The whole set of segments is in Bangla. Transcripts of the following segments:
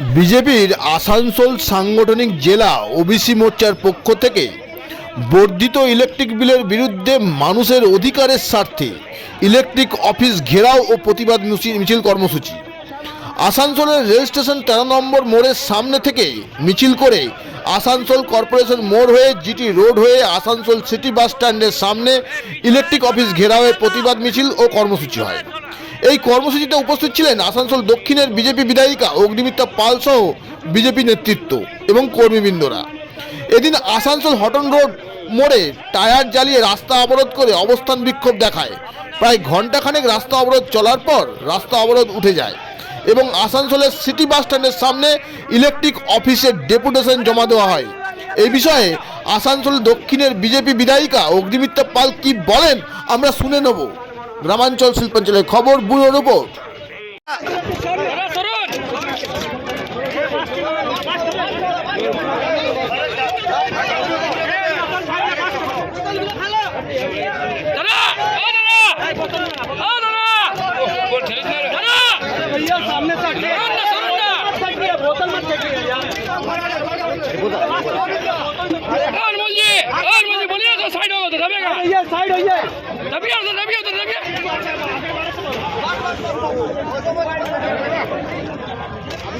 বিজেপির আসানসোল সাংগঠনিক জেলা ওবিসি মোর্চার পক্ষ থেকে বর্ধিত ইলেকট্রিক বিলের বিরুদ্ধে মানুষের অধিকারের স্বার্থে ইলেকট্রিক অফিস ঘেরাও ও প্রতিবাদ মিছিল কর্মসূচি। আসানসোলের রেল স্টেশন তেরো নম্বর মোড়ের সামনে থেকে মিছিল করে আসানসোল কর্পোরেশন মোড় হয়ে জিটি রোড হয়ে আসানসোল সিটি বাস স্ট্যান্ডের সামনে ইলেকট্রিক অফিস ঘেরাওয়ের প্রতিবাদ মিছিল ও কর্মসূচি হয়। এই কর্মসূচিতে উপস্থিত ছিলেন আসানসোল দক্ষিণের বিজেপি বিধায়িকা অগ্নিমিত্রা পাল সহ বিজেপি নেতৃত্ব এবং কর্মীবৃন্দরা। এদিন আসানসোল হটন রোড মোড়ে টায়ার জ্বালিয়ে রাস্তা অবরোধ করে অবস্থান বিক্ষোভ দেখায়। প্রায় ঘন্টাখানেক রাস্তা অবরোধ চলার পর রাস্তা অবরোধ উঠে যায় এবং আসানসোলের সিটি বাস স্ট্যান্ডের সামনে ইলেকট্রিক অফিসের ডেপুটেশন জমা দেওয়া হয়। এই বিষয়ে আসানসোল দক্ষিণের বিজেপি বিধায়িকা অগ্নিমিত্রা পাল কি বলেন, আমরা শুনে নেব। গ্রামাঞ্চল শিল্পাঞ্চলের খবর ব্যুরো রিপোর্ট দাদা সরুন দাদা ও দাদা ও দাদা बोल ठेले से दादा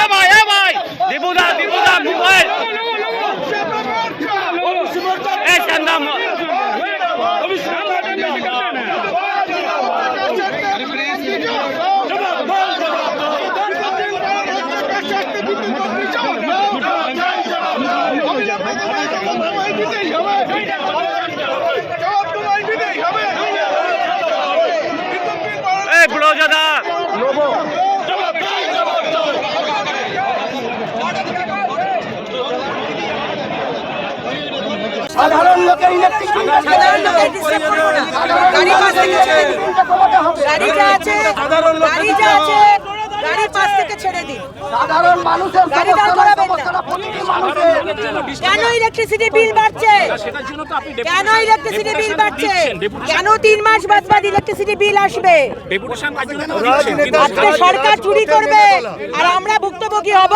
এ ভাই মোবাইল এই চান্দা সাধারণ লোকের ইলেকট্রিক সাধারণ লোকের ডিস্টার্ব করব না গাড়ি পাশ থেকে ছেড়ে দিন। গাড়ি যা আছে গাড়ি যা আছে গাড়ি পাশ থেকে ছেড়ে দিন। সাধারণ মানুষের গাড়ি দাঁড় করাবেন না। প্রতিটি মানুষের। কেন ইলেকট্রিসিটি বিল বাড়ছে? কেন ইলেকট্রিসিটি বিল বাড়ছে? কেন তিন মাস বাদ বাদ ইলেকট্রিসিটি বিল আসবে? আজকে সরকার চুরি করবে। আর আমরা ভুক্তভোগী হব।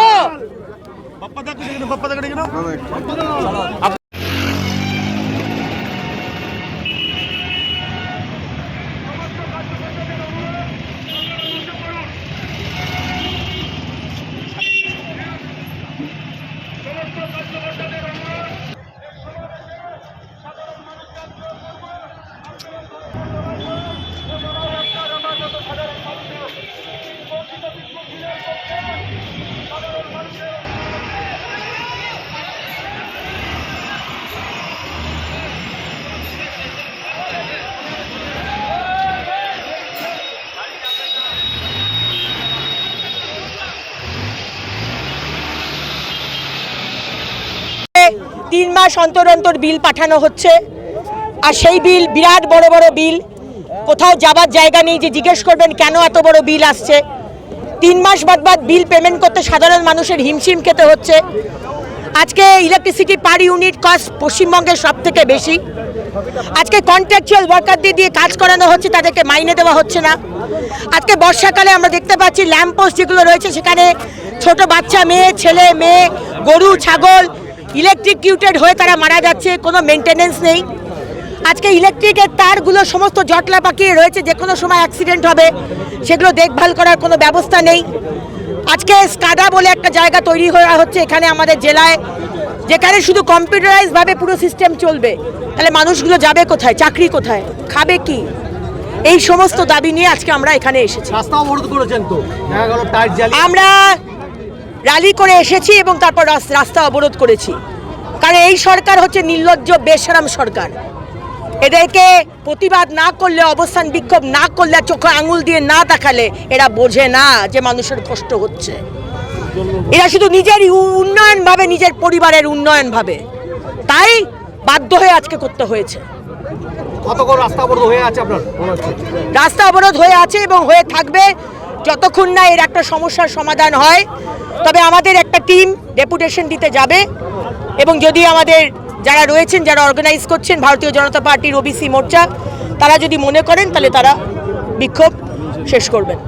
তিন মাস অন্তর অন্তর বিল পাঠানো হচ্ছে। আর সেই বিল, বিরাট বড় বড় বিল। কোথাও যাবার জায়গা নেই যে জিজ্ঞেস করবেন কেন এত বড় বিল আসছে। তিন মাস বাদ বাদ বিল পেমেন্ট করতে সাধারণ মানুষের হিমশিম খেতে হচ্ছে। আজকে ইলেকট্রিসিটি পার ইউনিট কস্ট পশ্চিমবঙ্গের সব থেকে বেশি। আজকে কন্ট্রাকচুয়াল ওয়ার্কারদের দিয়ে কাজ করানো হচ্ছে, তাদেরকে মাইনে দেওয়া হচ্ছে না। আজকে বর্ষাকালে আমরা দেখতে পাচ্ছি ল্যাম্পপোস্ট যেগুলো রয়েছে, সেখানে ছোট বাচ্চা, মেয়ে, ছেলে, মেয়ে, গরু, ছাগল ইলেকট্রিকিউটেড হয়ে তারা মারা যাচ্ছে কোনো মেনটেনেন্স নেই। আজকে ইলেকট্রিকের তারগুলো সমস্ত জটলা পাকিয়ে রয়েছে যে কোনো সময় অ্যাক্সিডেন্ট হবে সেগুলো দেখভাল করার কোনো ব্যবস্থা নেই। আজকে স্কাডা বলে একটা জায়গা তৈরি করা হচ্ছে এখানে আমাদের জেলায় যেখানে শুধু কম্পিউটারাইজ ভাবে পুরো সিস্টেম চলবে। তাহলে মানুষগুলো যাবে কোথায়? চাকরি কোথায়? খাবে কি? এই সমস্ত দাবি নিয়ে আজকে আমরা এখানে এসেছি। আমরা র্যালি করে এসেছি এবং তারপর রাস্তা অবরোধ করেছি। কারণ এই সরকার হচ্ছে নির্লজ্জ বেশরাম সরকার। এদেরকে প্রতিবাদ না করলে অবস্থান বিক্ষোভ না করলে চোখে আঙুল দিয়ে না দেখালে এরা বোঝে না যে মানুষের কষ্ট হচ্ছে। এরা শুধু নিজের উন্নয়ন ভাবে নিজের পরিবারের উন্নয়ন ভাবে তাই বাধ্য হয়ে আজকে করতে হয়েছে। রাস্তা অবরোধ হয়ে আছে আপনার? রাস্তা অবরোধ হয়ে আছে এবং হয়ে থাকবে যতক্ষণ না এর একটা সমস্যার সমাধান হয়। তবে আমাদের একটা টিম ডেপুটেশন দিতে যাবে। এবং যদি আমাদের যারা রয়েছেন, যারা অর্গানাইজ করছেন, ভারতীয় জনতা পার্টির ওবিসি মোর্চা, তারা যদি মনে করেন, তাহলে তারা বিক্ষোভ শেষ করবেন।